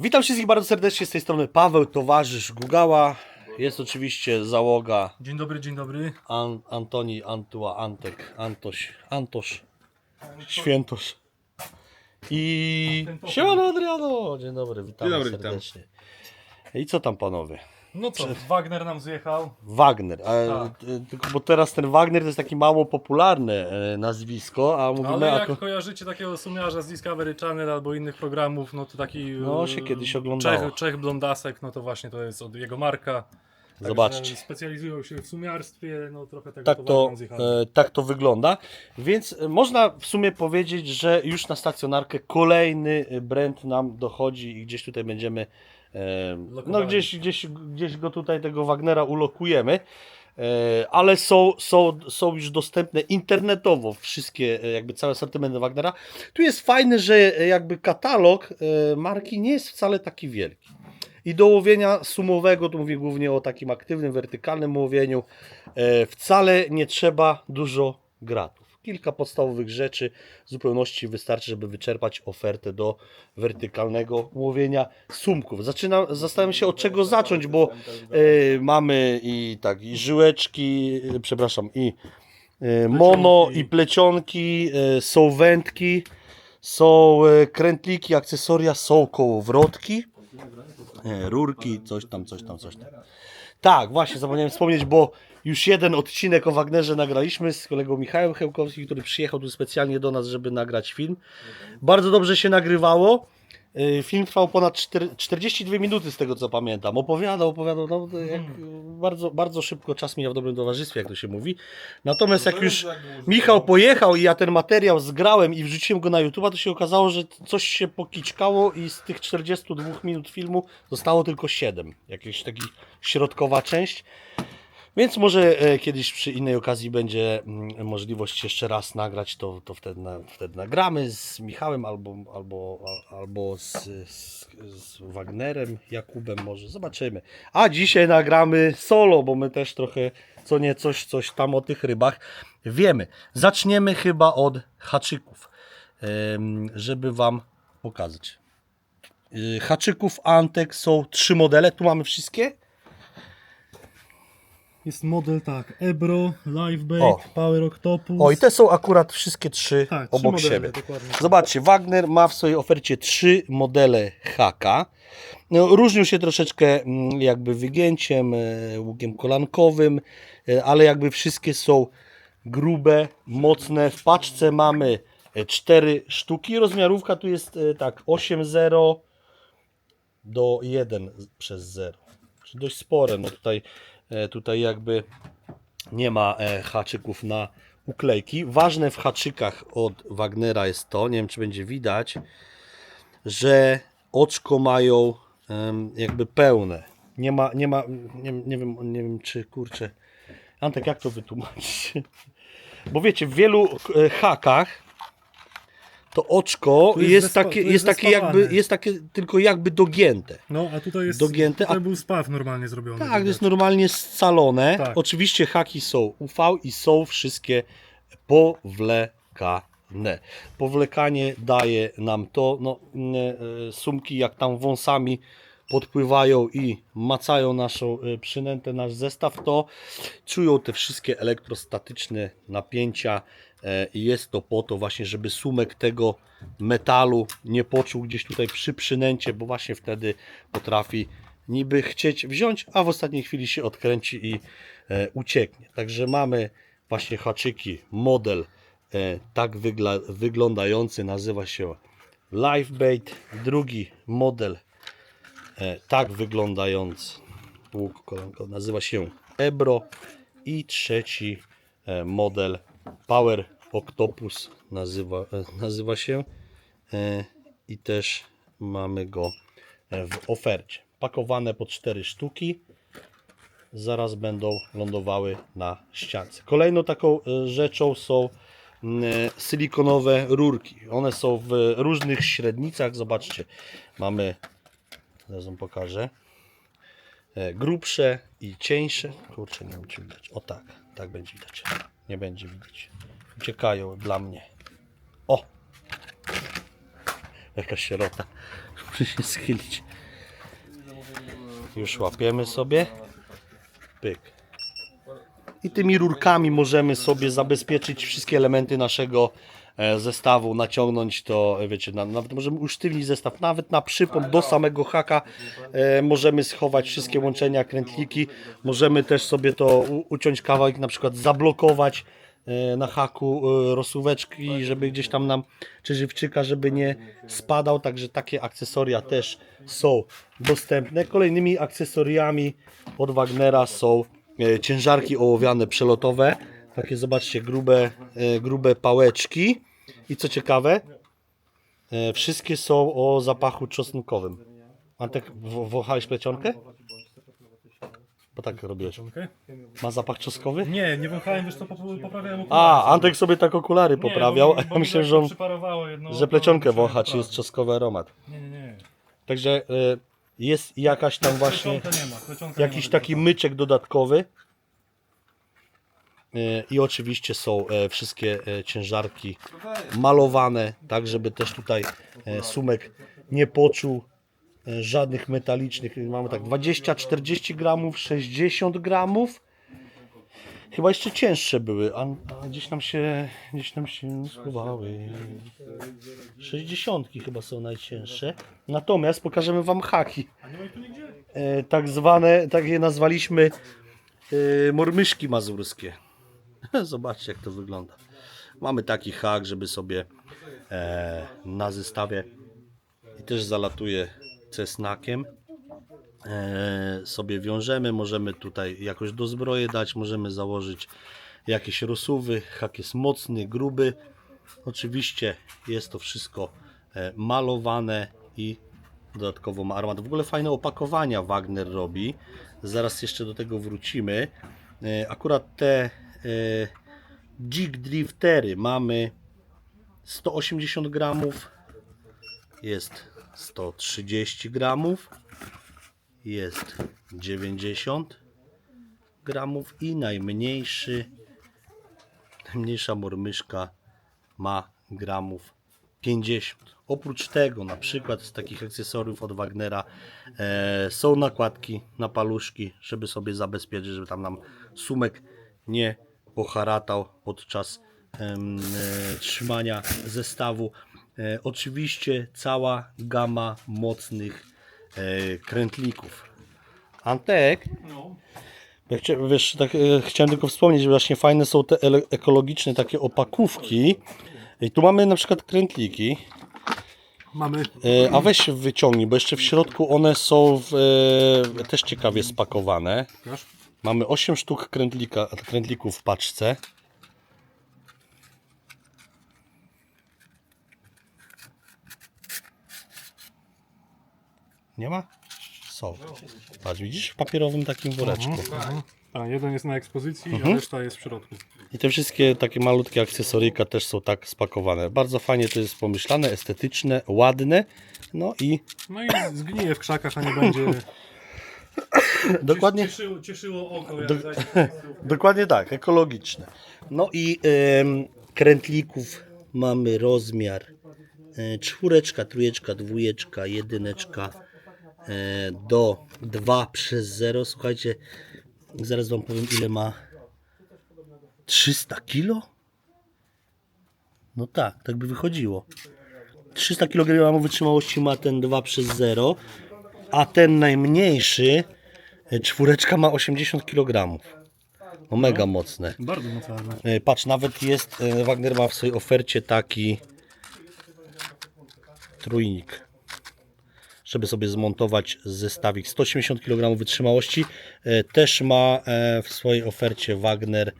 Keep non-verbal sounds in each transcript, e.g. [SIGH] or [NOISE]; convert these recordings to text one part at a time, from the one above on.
Witam wszystkich bardzo serdecznie z tej strony Paweł, towarzysz Gugała. Jest oczywiście załoga Dzień dobry, dzień dobry. An Antoni, Antua, Antek, Antoś, Antosz, Świętosz i siemano Adriano. Dzień dobry, witamy Dzień dobry, witam. serdecznie. I co tam panowie? No co, Wagner nam zjechał. Wagner, a, Tak. e, tylko bo teraz ten Wagner to jest takie mało popularne e, nazwisko, a mówimy Ale jak ako... kojarzycie takiego sumiarza z Discovery Channel albo innych programów, no to taki No, e, się kiedyś oglądało. Czech, Czech blondasek, no to właśnie to jest od jego marka. Także Zobaczcie. Specjalizują się w sumiarstwie, no trochę tego Tak to, towaru nam zjechało. e, tak to wygląda. Więc e, można w sumie powiedzieć, że już na stacjonarkę kolejny e, brand nam dochodzi i gdzieś tutaj będziemy. E, no gdzieś, gdzieś, gdzieś go tutaj tego Wagnera ulokujemy. E, ale są, są, są już dostępne internetowo wszystkie, e, jakby cały asortyment Wagnera. Tu jest fajne, że jakby katalog e, marki nie jest wcale taki wielki. I do łowienia sumowego, tu mówię głównie o takim aktywnym, wertykalnym łowieniu, wcale nie trzeba dużo gratów. Kilka podstawowych rzeczy w zupełności wystarczy, żeby wyczerpać ofertę do wertykalnego łowienia sumków. Zaczynam, zastanawiam się od czego zacząć, bo e, mamy i tak, i żyłeczki, e, przepraszam, i e, mono, i plecionki, e, są wędki, są e, krętliki, akcesoria, są kołowrotki. E, rurki, coś tam, coś tam, coś tam. Tak, właśnie zapomniałem wspomnieć, bo już jeden odcinek o Wagnerze nagraliśmy z kolegą Michałem Chełkowskim, który przyjechał tu specjalnie do nas, żeby nagrać film. Bardzo dobrze się nagrywało. E, Film trwał ponad czter- 42 minuty z tego co pamiętam. Opowiadał, opowiadał, no, jak, bardzo, bardzo szybko czas mija w dobrym towarzystwie, jak to się mówi. Natomiast jak już Michał pojechał i ja ten materiał zgrałem i wrzuciłem go na YouTube, to się okazało, że coś się pokiczkało i z tych 42 minut filmu zostało tylko 7. Jakaś taka środkowa część. Więc może e, kiedyś przy innej okazji będzie mm, możliwość jeszcze raz nagrać, to, to wtedy, na, wtedy nagramy z Michałem albo, albo, albo z, z, z Wagnerem, Jakubem może, zobaczymy. A dzisiaj nagramy solo, bo my też trochę co nie coś, coś tam o tych rybach wiemy. Zaczniemy chyba od haczyków, żeby Wam pokazać. Y, Haczyków Antek są trzy modele, tu mamy wszystkie. Jest model tak, Ebro, Livebait, O. Power Octopus. O, i te są akurat wszystkie trzy tak, trzy obok modele, siebie. Dokładnie. Zobaczcie, Wagner ma w swojej ofercie trzy modele haka. No, różnią się troszeczkę mm, jakby wygięciem, e, łukiem kolankowym, e, ale jakby wszystkie są grube, mocne. W paczce mamy e, cztery sztuki. Rozmiarówka tu jest e, tak 8,0 do 1 przez 0. Czyli dość spore. No tutaj, tutaj jakby nie ma e, haczyków na uklejki. Ważne w haczykach od Wagnera jest to, nie wiem czy będzie widać, że oczko mają jakby pełne. Nie ma, nie ma, nie, nie, wiem, nie wiem czy kurczę. Antek, jak to wytłumaczyć? [LAUGHS] Bo wiecie, w wielu e, hakach to oczko Tu jest, jest takie, jest jest takie jakby, jest takie tylko jakby dogięte. No, a tutaj jest, Dogięte, tutaj a- był spaw normalnie zrobiony. Tak, to jest widać. normalnie scalone. Tak. Oczywiście haki są UV i są wszystkie powlekane. Powlekanie daje nam to, no, mm, e, sumki jak tam wąsami podpływają i macają naszą e, przynętę, nasz zestaw, to czują te wszystkie elektrostatyczne napięcia i jest to po to właśnie, żeby sumek tego metalu nie poczuł gdzieś tutaj przy przynęcie, bo właśnie wtedy potrafi niby chcieć wziąć, a w ostatniej chwili się odkręci i e, ucieknie. Także mamy właśnie haczyki, model e, tak wygla, wyglądający, nazywa się Livebait. Drugi model e, tak wyglądający łuk kolankowy nazywa się Ebro i trzeci e, model Power Octopus nazywa, e, nazywa się e, i też mamy go e, w ofercie. Pakowane po cztery sztuki. Zaraz będą lądowały na ściance. Kolejną taką rzeczą są mm, silikonowe rurki. One są w różnych średnicach. Zobaczcie, mamy, zaraz wam pokażę, grubsze i cieńsze. Kurczę, nie wiem czy widać. O tak, tak będzie widać. Nie będzie widać. Uciekają dla mnie. O! Jakaś sierota. Muszę się schylić. Już łapiemy sobie. Pyk. I tymi rurkami możemy sobie zabezpieczyć wszystkie elementy naszego e, zestawu, naciągnąć to, wiecie, na, nawet możemy usztywnić zestaw, nawet na przypomp do samego haka e, możemy schować wszystkie łączenia, krętliki, możemy też sobie to uciąć kawałek, na przykład zablokować e, na haku rozsuweczki, żeby gdzieś tam nam, czy żywczyka, żeby nie spadał, także takie akcesoria też są dostępne. Kolejnymi akcesoriami od Wagnera są ciężarki ołowiane przelotowe, takie zobaczcie grube, e, grube pałeczki i co ciekawe, e, wszystkie są o zapachu czosnkowym. Antek, w- wąchałeś plecionkę? Bo tak robiłeś. Ma zapach czosnkowy? Nie, nie wąchałem, wiesz co, pop- poprawiałem A, okulary. Antek sobie tak okulary poprawiał, a ja myślę, tak że, on, że plecionkę wącha, czy jest sprawdzić. czosnkowy aromat. Nie, nie, nie. Także e, jest jakaś tam właśnie, jakiś taki myczek dodatkowy. E, I oczywiście są e, wszystkie e, ciężarki malowane, tak żeby też tutaj sumek nie poczuł żadnych metalicznych. Mamy tak 20-40 gramów, 60 gramów. Chyba jeszcze cięższe były, a, a gdzieś nam się gdzieś nam się schowały. 60 chyba są najcięższe. Natomiast pokażemy wam haki. E, tak zwane, tak je nazwaliśmy e, mormyszki mazurskie. [LAUGHS] Zobaczcie jak to wygląda. Mamy taki hak, żeby sobie e, na zestawie i też zalatuje cesnakiem. E, sobie wiążemy, możemy tutaj jakoś do zbroje dać, możemy założyć jakieś rosuwy. Hak jest mocny, gruby. Oczywiście jest to wszystko e, malowane i dodatkowo ma armat. W ogóle fajne opakowania Wagner robi. Zaraz jeszcze do tego wrócimy. E, Akurat te Jig Driftery mamy 180 gramów, jest 130 gramów, jest 90 gramów i najmniejszy, najmniejsza mormyszka ma gramów 50. Oprócz tego, na przykład z takich akcesoriów od Wagnera e, są nakładki na paluszki, żeby sobie zabezpieczyć, żeby tam nam sumek nie poharatał podczas e, trzymania zestawu. E, oczywiście cała gama mocnych e, krętlików. Antek, No. ja chcia, wiesz, tak, e, chciałem tylko wspomnieć, że właśnie fajne są te ekologiczne takie opakówki. I tu mamy na przykład krętliki. Mamy E, a weź wyciągnij, bo jeszcze w środku one są w, e, też ciekawie spakowane. Mamy 8 sztuk krętlika, krętlików w paczce. Nie ma? Są. Patrz, widzisz? W papierowym takim woreczku. A, jeden jest na ekspozycji, Mhm. a reszta jest w środku. I te wszystkie takie malutkie akcesoryjka też są tak spakowane. Bardzo fajnie to jest pomyślane, estetyczne, ładne. No i No i zgnije w krzakach, a nie będzie... [COUGHS] dokładnie... Cieszyło, cieszyło oko, jak Do-. [COUGHS] Dokładnie tak, ekologiczne. No i em, krętlików mamy rozmiar e, czwóreczka, trójeczka, dwójeczka, jedyneczka do 2 przez 0. Słuchajcie, zaraz Wam powiem ile ma 300 kilo? No tak, tak by wychodziło. 300 kg wytrzymałości ma ten 2 przez 0, a ten najmniejszy e, czwóreczka ma 80 kg. No mega mocne. Bardzo mocarne. E, Patrz, nawet jest, e, Wagner ma w swojej ofercie taki trójnik, żeby sobie zmontować zestawik 180 kg wytrzymałości. E, Też ma e, w swojej ofercie Wagner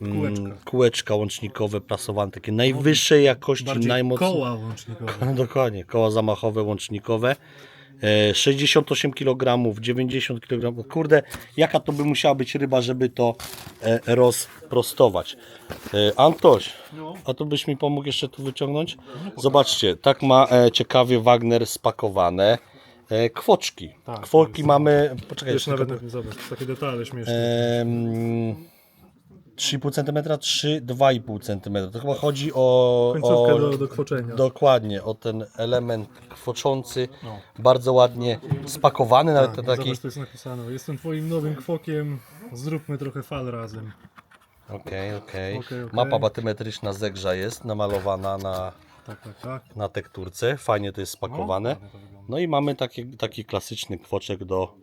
mm, Kółeczka. kółeczka łącznikowe prasowane, takie najwyższej jakości, najmocniejsze. koła łącznikowe. [LAUGHS] Dokładnie, koła zamachowe, łącznikowe. E, 68 kg, 90 kg. Kurde, jaka to by musiała być ryba, żeby to e, rozprostować. E, Antoś, No. a to byś mi pomógł jeszcze tu wyciągnąć? Zobaczcie, tak ma e, ciekawie Wagner spakowane kwoczki. Tak, Kwoki mamy, poczekaj, Jeszcze nawet, zobacz, takie detale śmieszne. Em, 3,5 cm, 3, 2,5 cm. To chyba chodzi o. Końcówkę o do, do kwoczenia. Dokładnie, o ten element kwoczący, No. bardzo ładnie spakowany, nawet Tak, taki. Zobacz, to jest napisane. Jestem twoim nowym kwokiem, zróbmy trochę fal razem. Okej, okej. Okej, okej. Mapa batymetryczna zegrza jest namalowana na, Tak, tak, tak. na tekturce. Fajnie to jest spakowane. to wygląda. No i mamy taki, taki klasyczny kwoczek do,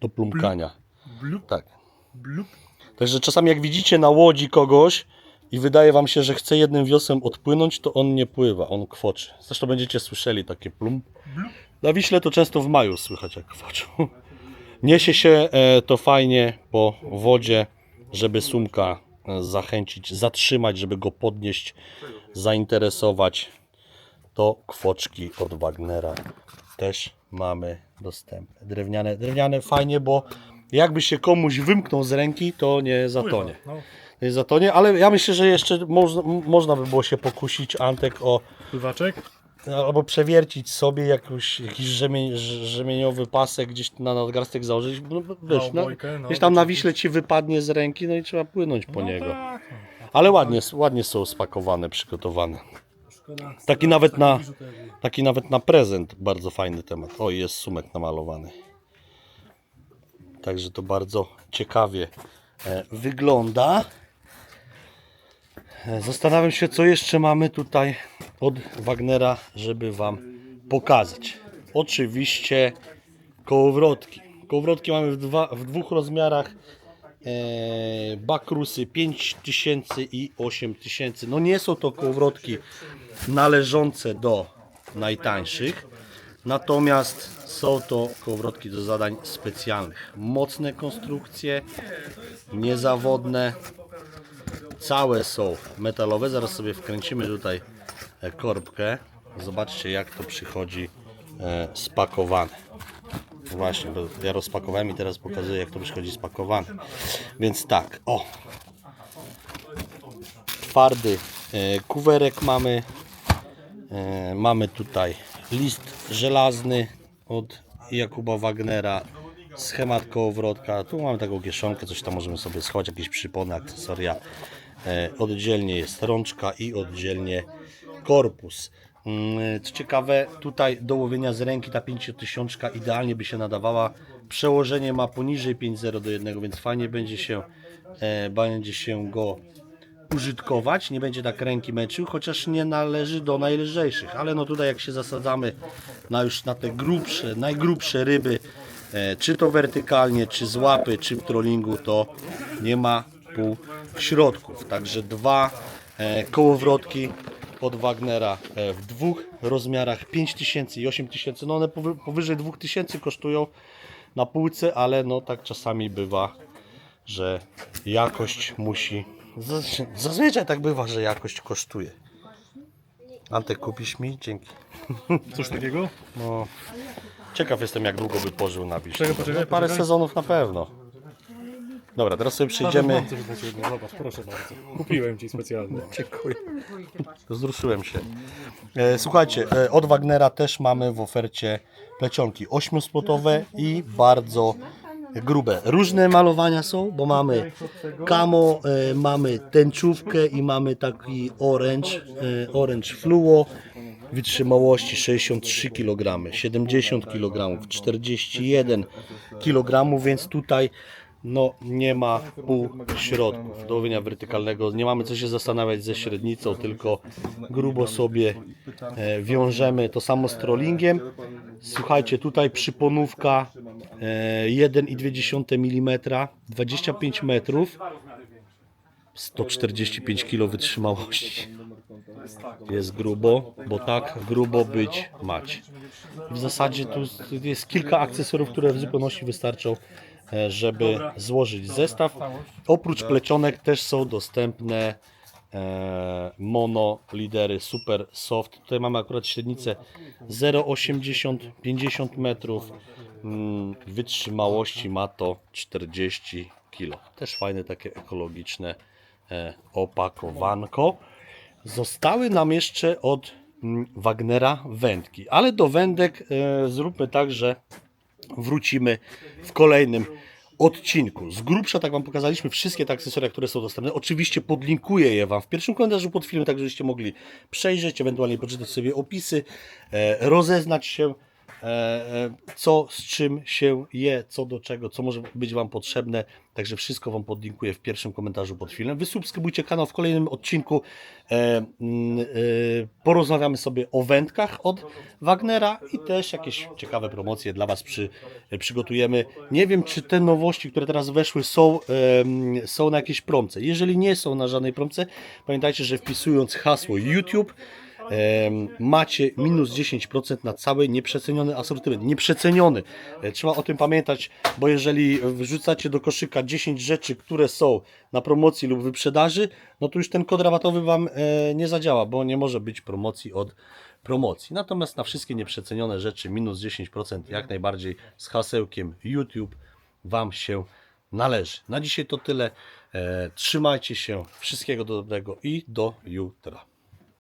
do plumkania. Blup, Tak. blup. Także czasami jak widzicie na łodzi kogoś i wydaje wam się, że chce jednym wiosem odpłynąć, to on nie pływa, on kwoczy. Zresztą będziecie słyszeli takie plum. Na Wiśle to często w maju słychać jak kwoczą. Niesie się e, to fajnie po wodzie, żeby sumka e, zachęcić, zatrzymać, żeby go podnieść, zainteresować. To kwoczki od Wagnera też mamy dostępne. Drewniane, drewniane fajnie, bo jakby się komuś wymknął z ręki, to nie zatonie. No, Nie zatonie, ale ja myślę, że jeszcze można, można by było się pokusić Antek o pływaczek. albo przewiercić sobie jakiś, jakiś rzemień, rz- rzemieniowy pasek gdzieś na nadgarstek założyć. No, bo wiesz, no, obojkę, no, gdzieś tam na oczywiście. Wiśle ci wypadnie z ręki, no i trzeba płynąć po No niego. tak, no. Ale ładnie, ładnie są spakowane, przygotowane. Taki nawet na, taki nawet na prezent bardzo fajny temat. O, jest sumek namalowany. Także to bardzo ciekawie e, wygląda. E, Zastanawiam się, co jeszcze mamy tutaj od Wagnera, żeby Wam pokazać. Oczywiście kołowrotki. Kołowrotki mamy w, dwa, w dwóch rozmiarach. E, bakrusy 5000 i 8000. No nie są to kołowrotki należące do najtańszych. Natomiast są to kołowrotki do zadań specjalnych. Mocne konstrukcje, niezawodne. Całe są metalowe. Zaraz sobie wkręcimy tutaj e, korbkę. Zobaczcie jak to przychodzi e, spakowane. Właśnie, bo ja rozpakowałem i teraz pokazuję jak to przychodzi spakowane. Więc tak, o. Twardy e, kuwerek mamy. Mamy tutaj list żelazny od Jakuba Wagnera, schemat kołowrotka. Tu mamy taką kieszonkę, coś tam możemy sobie schować, jakieś przypony, akcesoria. E, Oddzielnie jest rączka i oddzielnie korpus. Mm, Co ciekawe, tutaj do łowienia z ręki ta 5000 idealnie by się nadawała. Przełożenie ma poniżej 5,0 do 1, więc fajnie będzie się, e, będzie się go użytkować, nie będzie tak ręki męczył, chociaż nie należy do najlżejszych, ale no tutaj jak się zasadzamy na już na te grubsze, najgrubsze ryby, e, czy to wertykalnie, czy z łapy, czy w trollingu, to nie ma pół środków. Także dwa e, kołowrotki od Wagnera e, w dwóch rozmiarach 5000 i 8000, no one powy, powyżej 2000 kosztują na półce, ale no tak czasami bywa, że jakość musi. Zaz- Zazwyczaj tak bywa, że jakość kosztuje. Antek, kupisz mi? Dzięki. [LAUGHS] Coś takiego? No, ciekaw jestem, jak długo by pożył na Wiśle. Poczekaj, poczekaj, No, parę poczekaj. sezonów na pewno. Dobra, teraz sobie Nawet przejdziemy. mam coś dla Ciebie, zobacz, proszę bardzo. Kupiłem Ci specjalnie. [LAUGHS] Dziękuję. Wzruszyłem się. E, słuchajcie, e, od Wagnera też mamy w ofercie plecionki ośmiospotowe i bardzo grube. Różne malowania są, bo mamy kamo, e, mamy tęczówkę i mamy taki orange, e, orange fluo wytrzymałości 63 kg, 70 kg, 41 kg, więc tutaj no, nie ma pół środków do łowienia wertykalnego. Nie mamy co się zastanawiać ze średnicą, tylko grubo sobie e, wiążemy. To samo z trollingiem. Słuchajcie, tutaj przyponówka 1,2 mm, 25 metrów, 145 kg wytrzymałości. Jest grubo, bo tak grubo być macie. W zasadzie tu jest kilka akcesoriów, które w zupełności wystarczą, e, żeby złożyć zestaw. Oprócz plecionek też są dostępne e, mono lidery super soft. Tutaj mamy akurat średnicę 0,80 50 metrów. Mm, Wytrzymałości ma to 40 kg. Też fajne takie ekologiczne e, opakowanko. Zostały nam jeszcze od mm, Wagnera wędki, ale do wędek e, zróbmy tak, że wrócimy w kolejnym odcinku. Z grubsza tak Wam pokazaliśmy wszystkie te akcesoria, które są dostępne. Oczywiście podlinkuję je Wam w pierwszym komentarzu pod filmem, tak żebyście mogli przejrzeć, ewentualnie poczytać sobie opisy, e, rozeznać się, co z czym się je, co do czego, co może być Wam potrzebne. Także wszystko Wam podlinkuję w pierwszym komentarzu pod filmem. Wysubskrybujcie kanał w kolejnym odcinku. E, mm, e, porozmawiamy sobie o wędkach od Wagnera i też jakieś ciekawe promocje dla Was przy, e, przygotujemy. Nie wiem, czy te nowości, które teraz weszły, są, em, są na jakiejś promce. Jeżeli nie są na żadnej promce, pamiętajcie, że wpisując hasło YouTube macie minus 10% na cały nieprzeceniony asortyment. Nieprzeceniony. E, Trzeba o tym pamiętać, bo jeżeli wrzucacie do koszyka 10 rzeczy, które są na promocji lub wyprzedaży, no to już ten kod rabatowy Wam e, nie zadziała, bo nie może być promocji od promocji. Natomiast na wszystkie nieprzecenione rzeczy minus 10% jak najbardziej z hasełkiem YouTube Wam się należy. Na dzisiaj to tyle. E, trzymajcie się. Wszystkiego dobrego i do jutra.